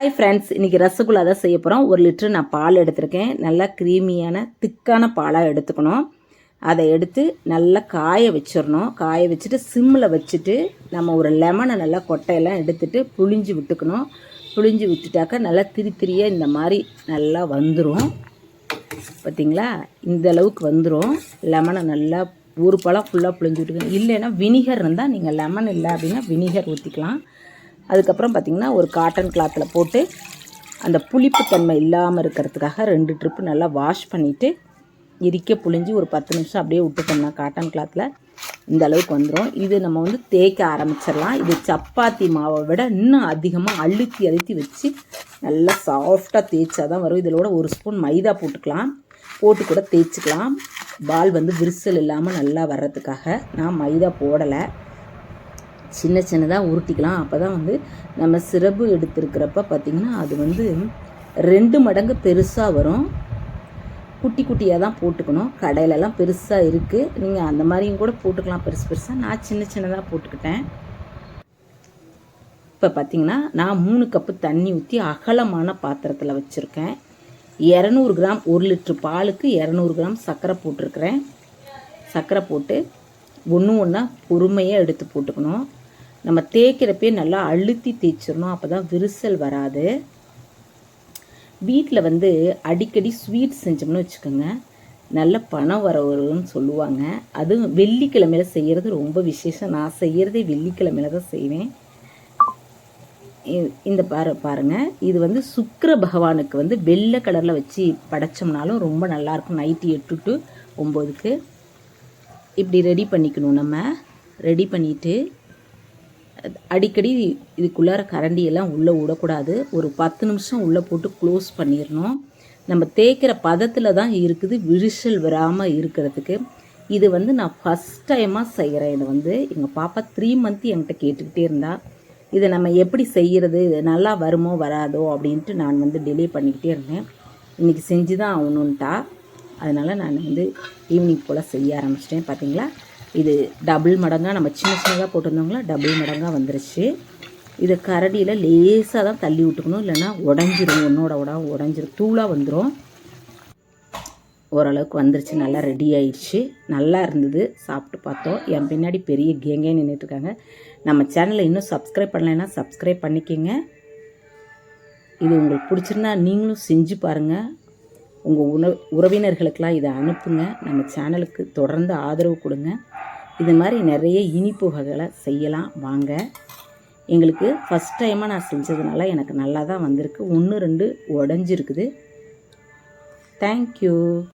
Hi friends இன்றைக்கி ரசகுல்லா தான் செய்ய போகிறோம் ஒரு லிட்டர் நான் பால் எடுத்திருக்கேன். நல்லா க்ரீமியான திக்கான பாலாக எடுத்துக்கணும். அதை எடுத்து நல்லா காய வச்சிடணும். காய வச்சுட்டு சிம்மில் வச்சுட்டு நம்ம ஒரு லெமனை நல்லா கொட்டையெல்லாம் எடுத்துட்டு புழிஞ்சு விட்டுக்கணும். புழிஞ்சு விட்டுட்டாக்கா நல்லா திரி திரியாக இந்த மாதிரி நல்லா வந்துடும் பார்த்தீங்களா இந்த அளவுக்கு வந்துடும் லெமனை நல்லா ஒரு பழம் ஃபுல்லாக புழிஞ்சு விட்டுக்கணும். இல்லைன்னா வினிகர் இருந்தால் நீங்கள் லெமன் இல்லை அப்படின்னா வினிகர் ஊற்றிக்கலாம் அதுக்கப்புறம் பார்த்திங்கன்னா ஒரு காட்டன் கிளாத்தில் போட்டு அந்த புளிப்புத்தன்மை இல்லாமல் இருக்கிறதுக்காக ரெண்டு ட்ரிப்பு நல்லா வாஷ் பண்ணிவிட்டு இரிக்க புழிஞ்சு ஒரு பத்து நிமிஷம் அப்படியே விட்டுட்டோம்னா காட்டன் கிளாத்தில் இந்த அளவுக்கு வந்துடும் இது நம்ம வந்து தேய்க்க ஆரம்பிச்சிடலாம். இது சப்பாத்தி மாவை விட இன்னும் அதிகமாக அழுத்தி அழுத்தி வச்சு நல்லா சாஃப்டாக தேய்ச்சா தான் வரும். இதிலோட ஒரு ஸ்பூன் மைதா போட்டுக்கலாம். போட்டு கூட தேய்ச்சிக்கலாம். பால் வந்து விரிசல் இல்லாமல் நல்லா வர்றதுக்காக நான் மைதா போடலை. சின்ன சின்னதாக உருட்டிக்கலாம். அப்போ தான் வந்து நம்ம சிரப்பு எடுத்துருக்கிறப்ப பார்த்திங்கன்னா அது வந்து ரெண்டு மடங்கு பெருசாக வரும். குட்டி குட்டியாக தான் போட்டுக்கணும். கடையிலலாம் பெருசாக இருக்குது நீங்கள் அந்த மாதிரியும் கூட போட்டுக்கலாம் பெருசு பெருசாக நான் சின்ன சின்னதாக போட்டுக்கிட்டேன். இப்போ பார்த்திங்கன்னா நான் மூணு கப்பு தண்ணி ஊற்றி அகலமான பாத்திரத்தில் வச்சுருக்கேன். இரநூறு கிராம் ஒரு லிட்ரு பாலுக்கு இரநூறு கிராம் சர்க்கரை போட்டிருக்கிறேன். சர்க்கரை போட்டு ஒன்று ஒன்றா பொறுமையாக எடுத்து போட்டுக்கணும். நம்ம தேய்க்கிறப்பே நல்லா அழுத்தி தேய்ச்சிடணும். அப்போ தான் விரிசல் வராது. வீட்டில் வந்து அடிக்கடி ஸ்வீட் செஞ்சோம்னு வச்சுக்கோங்க. நல்ல பணம் வர சொல்லுவாங்க. அதுவும் வெள்ளிக்கிழமையில் செய்கிறது ரொம்ப விசேஷம். நான் செய்கிறதே வெள்ளிக்கிழமையில தான் செய்வேன். இந்த பாரு பாருங்கள் இது வந்து சுக்கர பகவானுக்கு வந்து வெள்ளை கலரில் வச்சு படைச்சோம்னாலும் ரொம்ப நல்லாயிருக்கும் நைட்டு எட்டு டு ஒம்போதுக்கு இப்படி ரெடி பண்ணிக்கணும். நம்ம ரெடி பண்ணிவிட்டு அடிக்கடி இதுக்குள்ளார கரண்டியெல்லாம் உள்ளே விடக்கூடாது. ஒரு பத்து நிமிஷம் உள்ளே போட்டு க்ளோஸ் பண்ணிடணும் நம்ம தேய்க்கிற பதத்தில் தான் இருக்குது விரிசல் வராமல் இருக்கிறதுக்கு. இது வந்து நான் ஃபஸ்ட் டைமாக செய்கிறேன் இதை வந்து எங்கள் பாப்பா த்ரீ மந்த் என்கிட்ட கேட்டுக்கிட்டே இருந்தா இதை நம்ம எப்படி செய்கிறது நல்லா வருமோ வராதோ அப்படின்ட்டு நான் வந்து டிலே பண்ணிக்கிட்டே இருந்தேன். இன்றைக்கி செஞ்சு தான் ஆகணுன்ட்டா அதனால் நான் வந்து ஈவினிங் போல் செய்ய ஆரம்பிச்சிட்டேன். பார்த்தீங்களா இது டபுள் மடங்காக நம்ம சின்ன சின்னதாக போட்டிருந்தோங்களா டபுள் மடங்காக வந்துருச்சு. இதை கரடியில் லேசாக தான் தள்ளி விட்டுக்கணும். இல்லைன்னா உடஞ்சிரும். ஒன்றோட உடம்பு உடஞ்சிரும். தூளாக வந்துடும் ஓரளவுக்கு வந்துருச்சு. நல்லா ரெடி ஆயிடுச்சு. நல்லா இருந்தது. சாப்பிட்டு பார்த்தோம். என் பின்னாடி பெரிய கேங்கே நின்றுட்டுருக்காங்க நம்ம சேனலை இன்னும் சப்ஸ்கிரைப் பண்ணலைன்னா சப்ஸ்கிரைப் பண்ணிக்கோங்க. இது உங்களுக்கு பிடிச்சிருந்தா நீங்களும் செஞ்சு பாருங்கள் உங்கள் உண உறவினர்களுக்கெலாம் இதை அனுப்புங்க. நம்ம சேனலுக்கு தொடர்ந்து ஆதரவு கொடுங்க. இது மாதிரி நிறைய இனிப்பு வகைகளை செய்யலாம். வாங்க. எங்களுக்கு ஃபஸ்ட் டைமாக நான் செஞ்சதுனால எனக்கு நல்லா தான் வந்திருக்கு. ஒன்று ரெண்டு உடஞ்சிருக்குது. தேங்க்யூ